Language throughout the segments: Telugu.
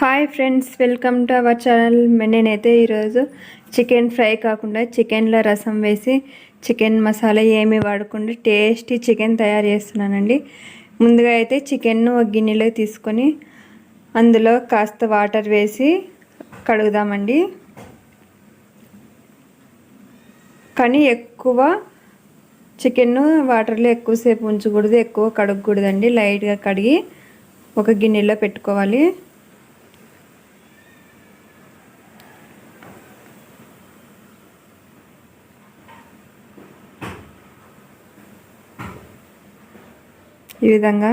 Hi friends welcome to our channel నేనైతే ఈరోజు చికెన్ ఫ్రై కాకుండా చికెన్లో రసం వేసి చికెన్ మసాలా ఏమి వాడకుండా టేస్టీ చికెన్ తయారు చేస్తున్నానండి. ముందుగా అయితే చికెన్ను ఒక గిన్నెలో తీసుకొని అందులో కాస్త వాటర్ వేసి కడుగుదామండి. కానీ ఎక్కువ చికెన్ను వాటర్లో ఎక్కువసేపు ఉంచకూడదు ఎక్కువ కడగకూడదండి. లైట్గా కడిగి ఒక గిన్నెలో పెట్టుకోవాలి. ఈ విధంగా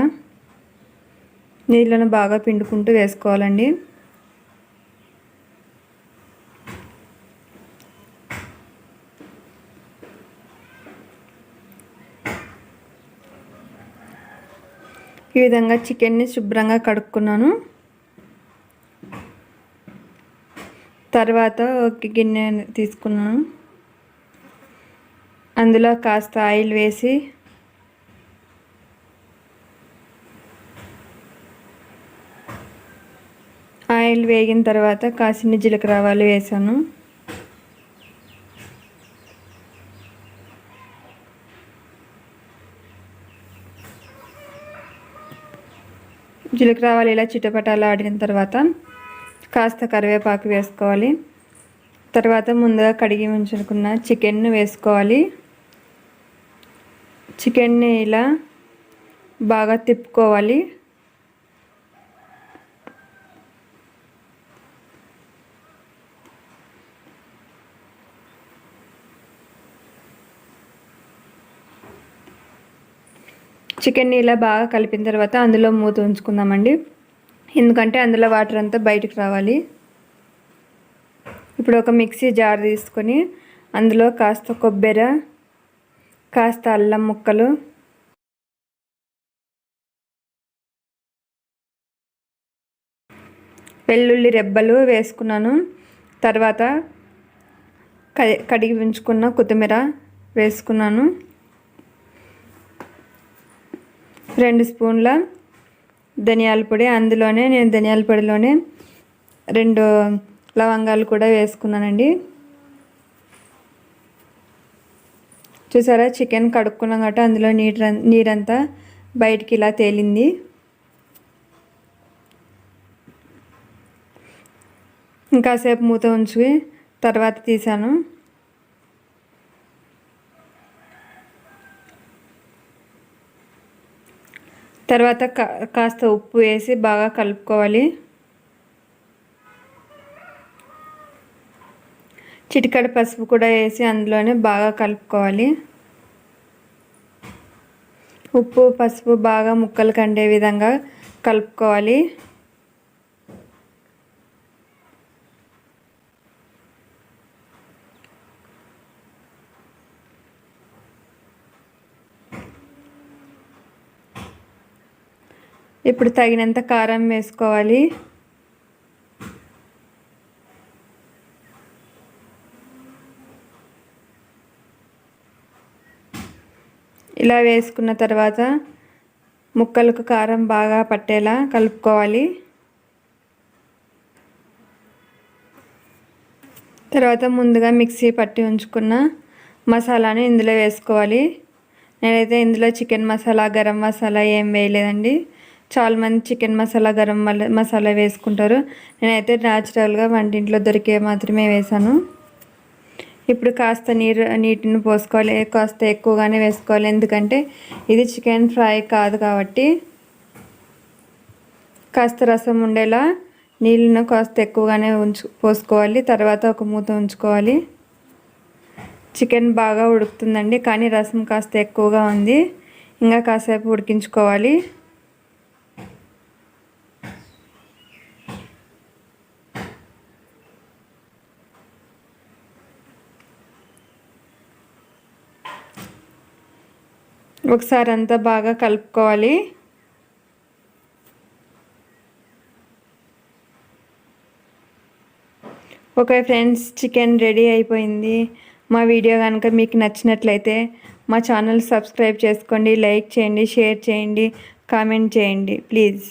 నీళ్ళను బాగా పిండుకుంటూ వేసుకోవాలండి. ఈ విధంగా చికెన్ని శుభ్రంగా కడుక్కున్నాను. తర్వాత ఒక గిన్నె తీసుకున్నాను. అందులో కాస్త ఆయిల్ వేసి ఆయిల్ వేగిన తర్వాత కాసిన జీలకర్ర ఆవాలు వేసాను. జీలకర్ర ఆవాలు ఇలా చిటపటాలు ఆడిన తర్వాత కాస్త కరివేపాకు వేసుకోవాలి. తర్వాత ముందుగా కడిగి ఉంచుకున్న చికెన్ను వేసుకోవాలి. చికెన్ని ఇలా బాగా తిప్పుకోవాలి. చికెన్ని ఇలా బాగా కలిపిన తర్వాత అందులో మూత ఉంచుకుందామండి. ఎందుకంటే అందులో వాటర్ అంతా బయటకు రావాలి. ఇప్పుడు ఒక మిక్సీ జార్ తీసుకొని అందులో కాస్త కొబ్బరి కాస్త అల్లం ముక్కలు. వెల్లుల్లి రెబ్బలు వేసుకున్నాను. తర్వాత కడిగి ఉంచుకున్న కొత్తిమీర వేసుకున్నాను. రెండు స్పూన్ల ధనియాల పొడి అందులోనే నేను ధనియాల పొడిలోనే రెండు లవంగాలు కూడా వేసుకున్నానండి. చూసారా? చికెన్ కడుక్కున్నాం కాబట్టి అందులో నీరు నీరంతా బయటికి ఇలా తేలింది. ఇంకాసేపు మూత ఉంచి తర్వాత తీసాను. తర్వాత కాస్త ఉప్పు వేసి బాగా కలుపుకోవాలి. చిటికడ పసుపు కూడా వేసి అందులోనే బాగా కలుపుకోవాలి. ఉప్పు పసుపు బాగా ముక్కలు కండే విధంగా కలుపుకోవాలి. ఇప్పుడు తగినంత కారం వేసుకోవాలి. ఇలా వేసుకున్న తర్వాత ముక్కలకు కారం బాగా పట్టేలా కలుపుకోవాలి. తర్వాత ముందుగా మిక్సీ పట్టి ఉంచుకున్న మసాలాను ఇందులో వేసుకోవాలి. నేనైతే ఇందులో చికెన్ మసాలా గరం మసాలా ఏం వేయలేదండి. చాలామంది చికెన్ మసాలా గరం మసాలా వేసుకుంటారు. నేనైతే న్యాచురల్గా వంటింట్లో దొరికే మాత్రమే వేసాను. ఇప్పుడు కాస్త నీరు నీటిని పోసుకోవాలి. కాస్త ఎక్కువగానే వేసుకోవాలి. ఎందుకంటే ఇది చికెన్ ఫ్రై కాదు కాబట్టి. కాస్త రసం ఉండేలా నీళ్ళను కాస్త ఎక్కువగానే ఉంచు పోసుకోవాలి. తర్వాత ఒక మూత ఉంచుకోవాలి. చికెన్ బాగా ఉడుకుతుందండి కానీ రసం కాస్త ఎక్కువగా ఉంది. ఇంకా కాసేపు ఉడికించుకోవాలి. ఒకసారి అంతా బాగా కలుపుకోవాలి. ఓకే ఫ్రెండ్స్ చికెన్ రెడీ అయిపోయింది. మా వీడియో కనుక మీకు నచ్చినట్లయితే మా ఛానల్ సబ్స్క్రైబ్ చేసుకోండి లైక్ చేయండి షేర్ చేయండి కామెంట్ చేయండి ప్లీజ్.